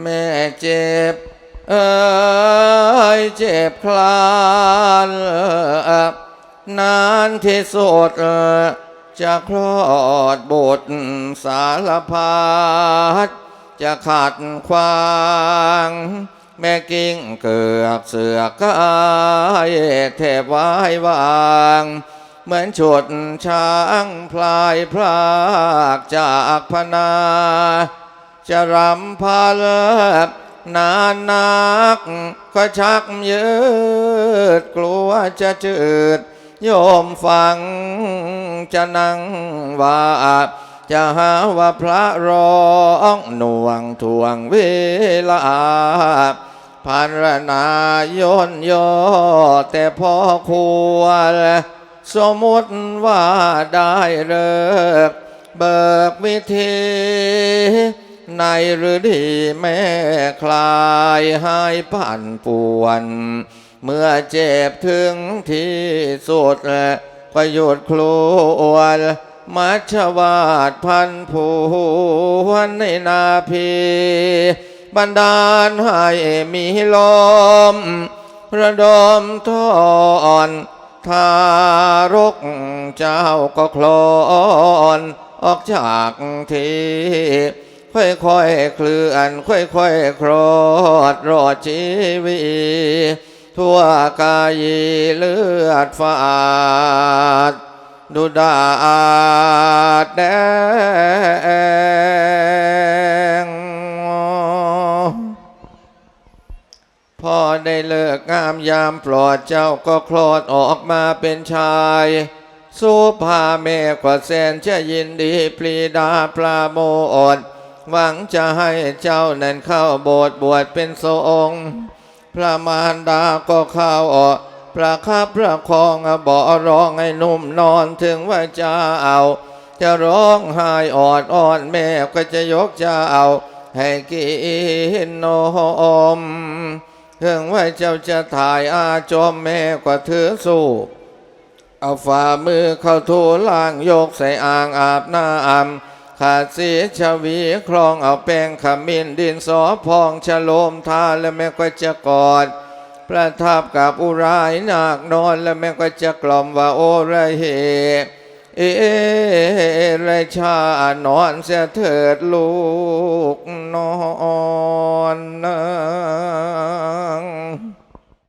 แม่เจ็บ เอ้ยเจ็บคลานนานที่สุดจะคลอดบุตรสารพัดจะขัดขวาง แม่กิ้งเกือกเสือกกายแทบวายวาง เหมือนฉุดช้างพลายพรากจากพนา จะรำพาเลิบนานนักก็ชักยืด กลัวจะจืด โยมฟัง จะนั่งว่าจะหาว่าพระร้องหน่วงทวงเวลาพารณายนโยแต่พอควร สมมติว่าได้เลิก เบิกวิธี ในหรือดีแม่คลายหายผ่านป่วน เมื่อเจ็บถึงที่สุดก็หยุดครวญมัชวาดพันผูวนในนาพีบันดาลให้มีลม ระดมทอนทารกเจ้าก็คลอน ออกจากที่ ค่อยๆเคลื่อนค่อยๆคลอดรอดชีวิตทั่วกายเลือดฝาดดูดาดแดงพอได้เลิกงามยามปลอดเจ้าก็คลอดออกมาเป็นชายสู้พาแม่กว่าแสนจะยินดีปรีดาปลาโมอด หวังจะให้เจ้านั้นเข้าโบสถ์บวชเป็นสงพระมารดาก็เข้าออกประคับประคองบ่ร้องให้นุ่มนอนถึงว่าจะเอา จะร้องไห้ออดอ่อนแม่ก็จะยกจะเอา ให้กินนมถึงว่าเจ้าจะถ่ายอาจอมแม่ก็ถือสู้เอาฝ่ามือเข้าทูล่างยกใส่อ่างอาบน้ำ ขาดสีชวีคลองเอาแป้งขมิ้นดินสอพองฉโลมทาและแม่ก็จะกอดประทับกับอุรายนาคนอนและแม่ก็จะกล่อมว่าโอระเหเอไรชานอนเสียเถิดลูก